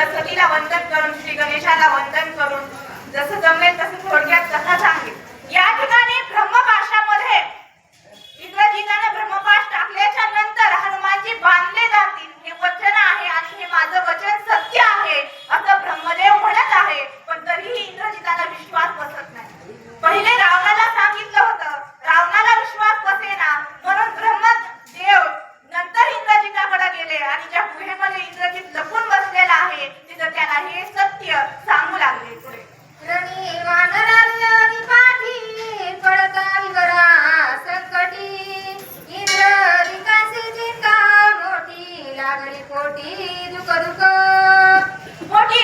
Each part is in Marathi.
सरस्वतीला वंदन करून श्री गणेशाला वंदन करून जसं जमेल तसं थोडक्यात कथा सांगेल. या పోటీ కోటి కొనుకో పోటీ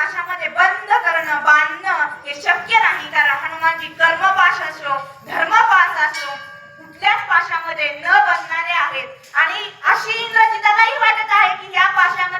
कर्मपाशामध्ये बंद करणं बांधणं हे शक्य नाही. कारण हनुमानजी कर्मपाश असो धर्मपाश असो कुठल्याच पाशामध्ये न बसणारे आहेत. आणि अशी इंग्रजी इंद्रजितालाही वाटत आहे की या पाशामध्ये